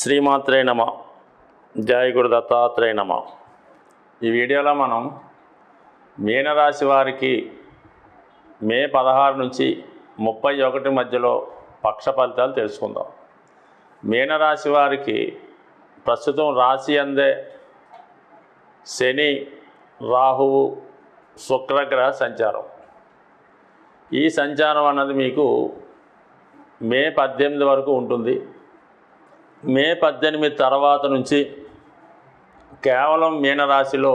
శ్రీమాత్రే నమ. జయ గురు దత్తాత్రేయ నమ. ఈ వీడియోలో మనం మీనరాశి వారికి మే పదహారు నుంచి ముప్పై ఒకటి మధ్యలో పక్ష ఫలితాలు తెలుసుకుందాం. మీనరాశి వారికి ప్రస్తుతం రాశి అందే శని రాహువు శుక్రగ్రహ సంచారం. ఈ సంచారం అన్నది మీకు మే పద్దెనిమిది వరకు ఉంటుంది. మే పద్దెనిమిది తర్వాత నుంచి కేవలం మీనరాశిలో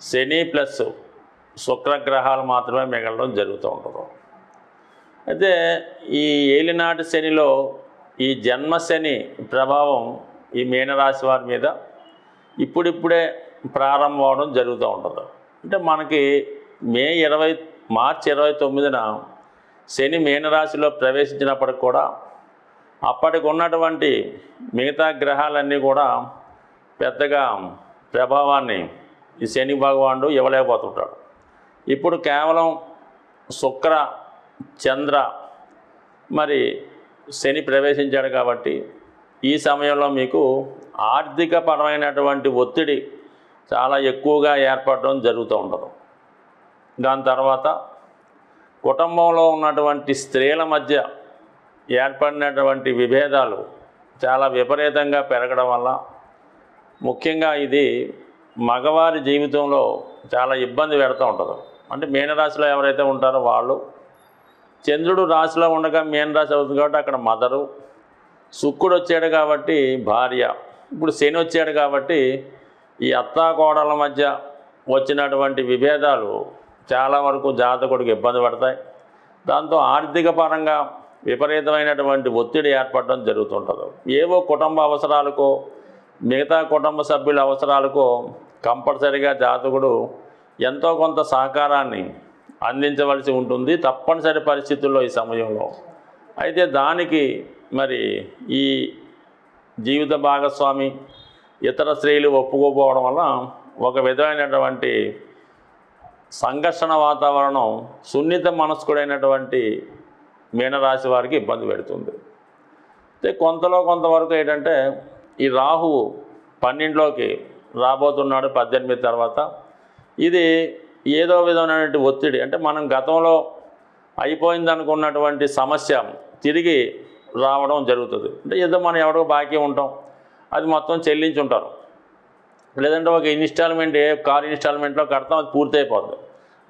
శని ప్లస్ శుక్రగ్రహాలు మాత్రమే మిగలడం జరుగుతూ ఉంటుంది. అయితే ఈ ఏలినాటి శనిలో ఈ జన్మ శని ప్రభావం ఈ మీనరాశి వారి మీద ఇప్పుడిప్పుడే ప్రారంభం అవడం జరుగుతూ ఉంటుంది. అంటే మనకి మే ఇరవై మార్చి ఇరవై తొమ్మిదిన శని మీనరాశిలో ప్రవేశించినప్పటికి కూడా అప్పటికి ఉన్నటువంటి మిగతా గ్రహాలన్నీ కూడా పెద్దగా ప్రభావాన్ని ఈ శని భగవానుడు ఇవ్వలేకపోతుంటాడు. ఇప్పుడు కేవలం శుక్ర చంద్ర మరి శని ప్రవేశించాడు కాబట్టి ఈ సమయంలో మీకు ఆర్థిక పరమైనటువంటి ఒత్తిడి చాలా ఎక్కువగా ఏర్పడడం జరుగుతూ ఉండదు. దాని తర్వాత కుటుంబంలో ఉన్నటువంటి స్త్రీల మధ్య ఏర్పడినటువంటి విభేదాలు చాలా విపరీతంగా పెరగడం వల్ల ముఖ్యంగా ఇది మగవారి జీవితంలో చాలా ఇబ్బంది పెడుతూ ఉంటుంది. అంటే మీనరాశిలో ఎవరైతే ఉంటారో వాళ్ళు చంద్రుడు రాశిలో ఉండగా మీనరాశి అవుతుంది కాబట్టి అక్కడ మదరు శుక్రుడు వచ్చాడు కాబట్టి భార్య ఇప్పుడు శని వచ్చాడు కాబట్టి ఈ అత్తా కోడల మధ్య వచ్చినటువంటి విభేదాలు చాలా వరకు జాతకుడికి ఇబ్బంది పడతాయి. దాంతో ఆర్థిక పరంగా విపరీతమైనటువంటి ఒత్తిడి ఏర్పడడం జరుగుతుంటుంది. ఏవో కుటుంబ అవసరాలకో మిగతా కుటుంబ సభ్యుల అవసరాలకో కంపల్సరిగా జాతకుడు ఎంతో కొంత సహకారాన్ని అందించవలసి ఉంటుంది తప్పనిసరి పరిస్థితుల్లో ఈ సమయంలో. అయితే దానికి మరి ఈ జీవిత భాగస్వామి ఇతర స్త్రీలు ఒప్పుకోపోవడం వల్ల ఒక విధమైనటువంటి సంఘర్షణ వాతావరణం సున్నిత మనస్కుడైనటువంటి మీనరాశి వారికి ఇబ్బంది పెడుతుంది. అయితే కొంతలో కొంతవరకు ఏంటంటే ఈ రాహువు పన్నెండులోకి రాబోతున్నాడు పద్దెనిమిది తర్వాత. ఇది ఏదో విధమైనటువంటి ఒత్తిడి. అంటే మనం గతంలో అయిపోయింది అనుకున్నటువంటి సమస్య తిరిగి రావడం జరుగుతుంది. అంటే ఏదో మనం ఎవడో బాకీ ఉంటాం అది మొత్తం చెల్లించి ఉంటారు. లేదంటే ఒక ఇన్స్టాల్మెంట్ ఏ కార్ ఇన్స్టాల్మెంట్లో కడతాం అది పూర్తయిపోద్ది.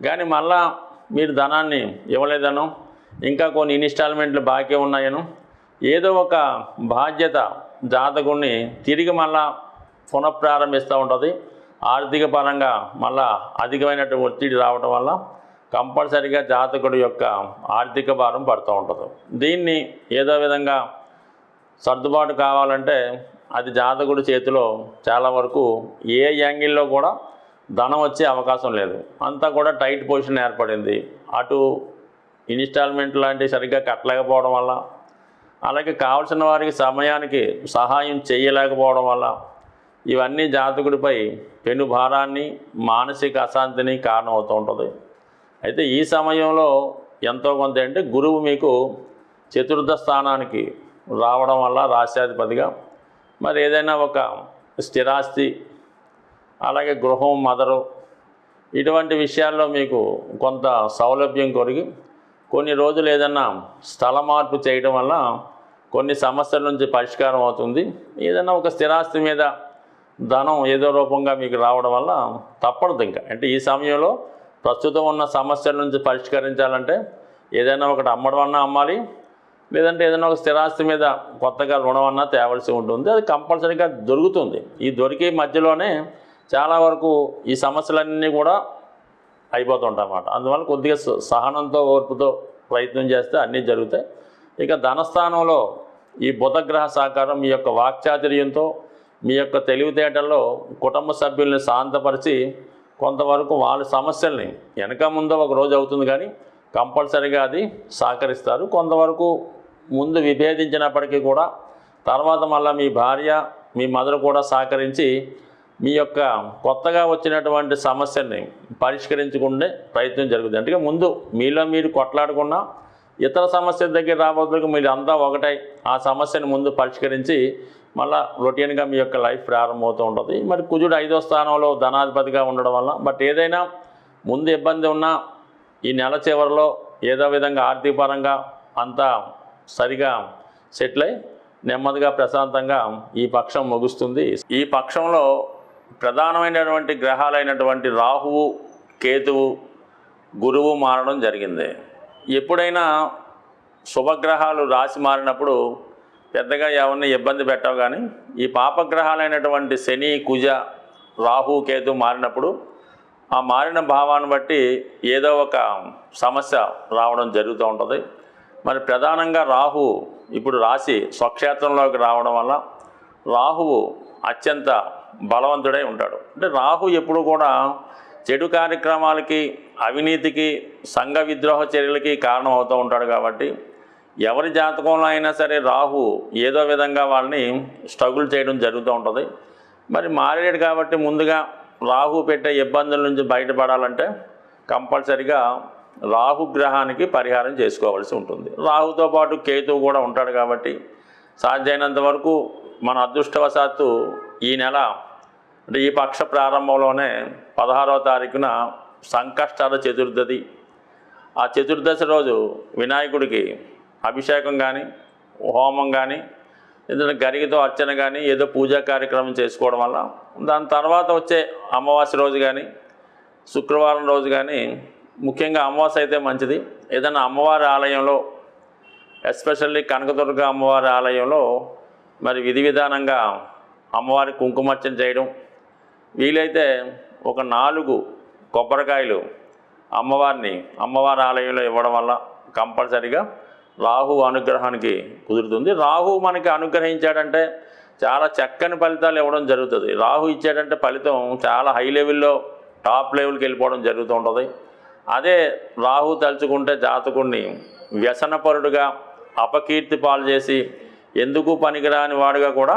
కానీ మళ్ళా మీరు ధనాన్ని ఇవ్వలేదనో ఇంకా కొన్ని ఇన్స్టాల్మెంట్లు బాకీ ఉన్నాయను. ఏదో ఒక బాధ్యత జాతకుడిని తిరిగి మళ్ళా పునఃప్రారంభిస్తూ ఉంటుంది. ఆర్థిక పరంగా మళ్ళా అధికమైనటువంటి ఒత్తిడి రావడం వల్ల కంపల్సరిగా జాతకుడి యొక్క ఆర్థిక భారం పడుతూ ఉంటుంది. దీన్ని ఏదో విధంగా సర్దుబాటు కావాలంటే అది జాతకుడి చేతిలో చాలా వరకు ఏ యాంగిల్లో కూడా ధనం వచ్చే అవకాశం లేదు. అంతా కూడా టైట్ పొజిషన్ ఏర్పడింది. అటు ఇన్స్టాల్మెంట్ లాంటివి సరిగ్గా కట్టలేకపోవడం వల్ల అలాగే కావలసిన వారికి సమయానికి సహాయం చేయలేకపోవడం వల్ల ఇవన్నీ జాతకుడిపై పెను భారాన్ని మానసిక అశాంతిని కారణమవుతూ ఉంటుంది. అయితే ఈ సమయంలో ఎంతో కొంత అంటే గురువు మీకు చతుర్థ స్థానానికి రావడం వల్ల రాశ్యాధిపతిగా మరి ఏదైనా ఒక స్థిరాస్తి అలాగే గృహం మదరు ఇటువంటి విషయాల్లో మీకు కొంత సౌలభ్యం కొరిగి కొన్ని రోజులు ఏదన్నా స్థల మార్పు చేయడం వల్ల కొన్ని సమస్యల నుంచి పరిష్కారం అవుతుంది. ఏదైనా ఒక స్థిరాస్తి మీద ధనం ఏదో రూపంగా మీకు రావడం వల్ల తప్పదు ఇంకా. అంటే ఈ సమయంలో ప్రస్తుతం ఉన్న సమస్యల నుంచి పరిష్కరించాలంటే ఏదైనా ఒకటి అమ్మడం అన్నా అమ్మాలి లేదంటే ఏదైనా ఒక స్థిరాస్తి మీద కొత్తగా రుణం అన్నా తేవలసి ఉంటుంది. అది కంపల్సరీగా దొరుకుతుంది. ఈ దొరికే మధ్యలోనే చాలా వరకు ఈ సమస్యలన్నీ కూడా అయిపోతుంటాయి అన్నమాట అందువల్ల కొద్దిగా స- సహనంతో ఓర్పుతో ప్రయత్నం చేస్తే అన్నీ జరుగుతాయి. ఇక ధనస్థానంలో ఈ బుధగ్రహ సహకారం మీ యొక్క వాక్చాతుర్యంతో మీ యొక్క తెలివితేటల్లో కుటుంబ సభ్యుల్ని శాంతపరిచి కొంతవరకు వాళ్ళ సమస్యల్ని వెనక ముందో ఒక రోజు అవుతుంది కానీ కంపల్సరీగా అది సహకరిస్తారు. కొంతవరకు ముందు విభేదించినప్పటికీ కూడా తర్వాత మళ్ళీ మీ భార్య మీ మదర్ కూడా సహకరించి మీ యొక్క కొత్తగా వచ్చినటువంటి సమస్యని పరిష్కరించుకునే ప్రయత్నం జరుగుతుంది. అంటే ముందు మీలో మీరు కొట్లాడకుండా ఇతర సమస్య దగ్గర రాబోతులకు మీరు అంతా ఒకటై ఆ సమస్యను ముందు పరిష్కరించి మళ్ళా రొటీన్గా మీ యొక్క లైఫ్ ప్రారంభమవుతూ ఉంటుంది. మరి కుజుడు ఐదో స్థానంలో ధనాధిపతిగా ఉండడం వల్ల బట్ ఏదైనా ముందు ఇబ్బంది ఉన్నా ఈ నెల చివరిలో ఏదో విధంగా ఆర్థిక పరంగా అంతా సరిగా సెటిల్ అయి నెమ్మదిగా ప్రశాంతంగా ఈ పక్షం ముగుస్తుంది. ఈ పక్షంలో ప్రధానమైనటువంటి గ్రహాలైనటువంటి రాహువు కేతువు గురువు మారడం జరిగింది. ఎప్పుడైనా శుభగ్రహాలు రాసి మారినప్పుడు పెద్దగా ఎవరిని ఇబ్బంది పెట్టవు కానీ ఈ పాపగ్రహాలైనటువంటి శని కుజ రాహు కేతు మారినప్పుడు ఆ మారిన భావాన్ని బట్టి ఏదో ఒక సమస్య రావడం జరుగుతూ ఉంటుంది. మరి ప్రధానంగా రాహు ఇప్పుడు రాశి స్వక్షేత్రంలోకి రావడం వల్ల రాహువు అత్యంత బలవంతుడై ఉంటాడు. అంటే రాహు ఎప్పుడు కూడా చెడు కార్యక్రమాలకి అవినీతికి సంఘ విద్రోహ చర్యలకి కారణం అవుతూ ఉంటాడు కాబట్టి ఎవరి జాతకంలో అయినా సరే రాహు ఏదో విధంగా వాళ్ళని స్ట్రగుల్ చేయడం జరుగుతూ ఉంటుంది. మరి మారేడు కాబట్టి ముందుగా రాహు పెట్టే ఇబ్బందుల నుంచి బయటపడాలంటే కంపల్సరిగా రాహు గ్రహానికి పరిహారం చేసుకోవాల్సి ఉంటుంది. రాహుతో పాటు కేతువు కూడా ఉంటాడు కాబట్టి సాధ్యమైనంత వరకు మన అదృష్టవశాత్తు ఈ నెల అంటే ఈ పక్ష ప్రారంభంలోనే పదహారవ తారీఖున సంకష్టాల చతుర్దశి ఆ చతుర్దశి రోజు వినాయకుడికి అభిషేకం కానీ హోమం కానీ ఏదైనా గరిగితో అర్చన కానీ ఏదో పూజా కార్యక్రమం చేసుకోవడం వల్ల దాని తర్వాత వచ్చే అమావాస్య రోజు కానీ శుక్రవారం రోజు కానీ ముఖ్యంగా అమావాస్య అయితే మంచిది. ఏదైనా అమ్మవారి ఆలయంలో ఎస్పెషల్లీ కనకదుర్గ అమ్మవారి ఆలయంలో మరి విధి విధానంగా అమ్మవారి కుంకుమర్చన చేయడం. వీలైతే ఒక నాలుగు కొబ్బరికాయలు అమ్మవారిని అమ్మవారి ఆలయంలో ఇవ్వడం వల్ల కంపల్సరిగా రాహు అనుగ్రహానికి కుదురుతుంది. రాహు మనకి అనుగ్రహించాడంటే చాలా చక్కని ఫలితాలు ఇవ్వడం జరుగుతుంది. రాహు ఇచ్చాడంటే ఫలితం చాలా హై లెవెల్లో టాప్ లెవెల్కి వెళ్ళిపోవడం జరుగుతూ ఉంటుంది. అదే రాహు తలుచుకుంటే జాతకుడిని వ్యసనపరుడుగా అపకీర్తి పాలు చేసి ఎందుకు పనికిరాని వాడుగా కూడా